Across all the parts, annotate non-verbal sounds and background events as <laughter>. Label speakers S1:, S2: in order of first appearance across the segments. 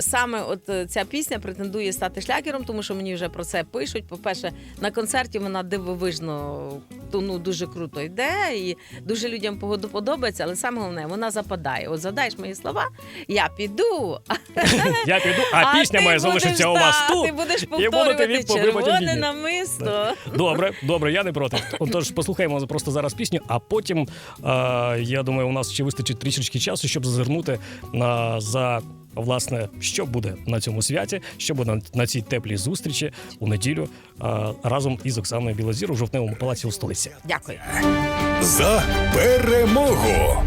S1: Саме от е, ця пісня претендує стати шлягером, тому що мені вже про це пишуть. По-перше, на концерті вона дивовижно то, ну, дуже круто йде, і дуже людям погоду подобається, але саме головне, вона западає. От задаєш мої слова, я піду, <laughs> Я піду, а, <laughs> пісня має залишитися у вас тут. Ти будеш повторювати червоне намисто. Добре,
S2: добре, я не проти. Отож, послухаємо просто зараз пісню, а потім, е, я думаю, у нас ще вистачить трішечки часу, щоб зазирнути е, за. Власне, що буде на цьому святі, що буде на- цій теплій зустрічі у неділю разом із Оксаною Білозір у жовтневому палаці у столиці.
S1: Дякую.
S3: За перемогу!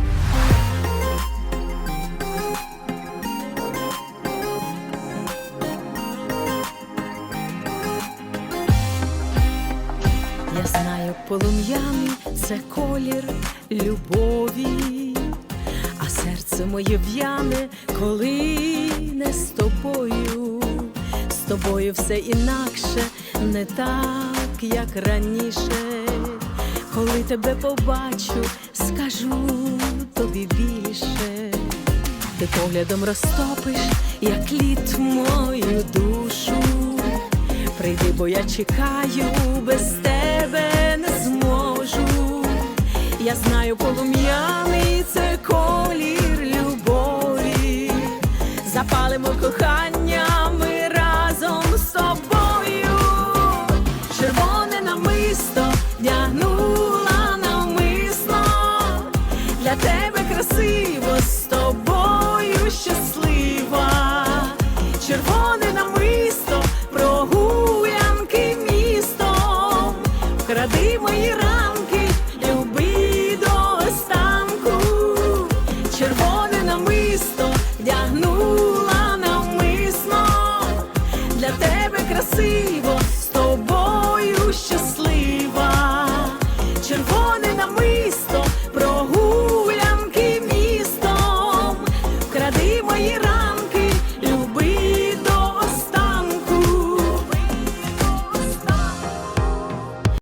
S1: Я знаю, полум'яний це колір любові, серце моє в'яне, коли не з тобою, з тобою все інакше, не так, як раніше. Коли тебе побачу, скажу тобі більше. Ти поглядом розтопиш, як лід мою душу. Прийди, бо я чекаю, без тебе не зможу. Я знаю, полум'яний це любові запалимо кохання ми разом з тобою, червоне намисто вдягнула намисно, для тебе красиво з тобою щаслива, червоне намисто прогулянки містом, вкради мої ради. красиво, з тобою щаслива, червоне на ми.